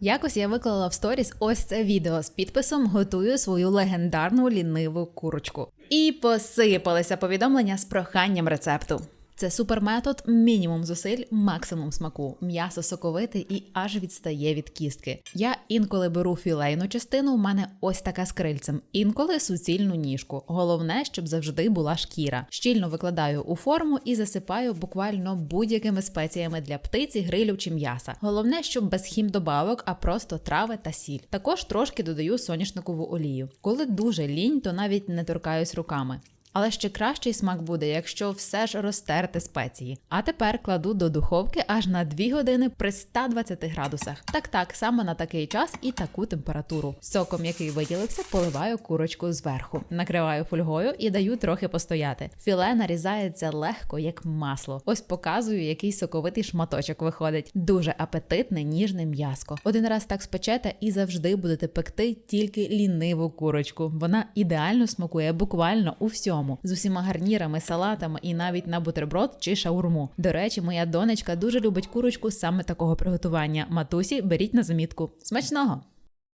Якось я виклала в сторіс ось це відео з підписом Готую свою легендарну ліниву курочку. І посипалися повідомлення з проханням рецепту. Це суперметод, мінімум зусиль, максимум смаку. М'ясо соковите і аж відстає від кістки. Я інколи беру філейну частину, у мене ось така з крильцем, інколи суцільну ніжку. Головне, щоб завжди була шкіра. Щільно викладаю у форму і засипаю буквально будь-якими спеціями для птиці, грилю чи м'яса. Головне, щоб без хімдобавок, а просто трави та сіль. Також трошки додаю соняшникову олію. Коли дуже лінь, то навіть не торкаюсь руками. Але ще кращий смак буде, якщо все ж розтерти спеції. А тепер кладу до духовки аж на 2 години при 120 градусах. Так так, саме на такий час і таку температуру. Соком, який виділився, поливаю курочку зверху, накриваю фольгою і даю трохи постояти. Філе нарізається легко, як масло. Ось показую, який соковитий шматочок виходить. Дуже апетитне, ніжне м'яско. Один раз так спечете і завжди будете пекти тільки ліниву курочку. Вона ідеально смакує буквально у всьому з усіма гарнірами, салатами і навіть на бутерброд чи шаурму. До речі, моя донечка дуже любить курочку саме такого приготування. Матусі беріть на замітку. Смачного!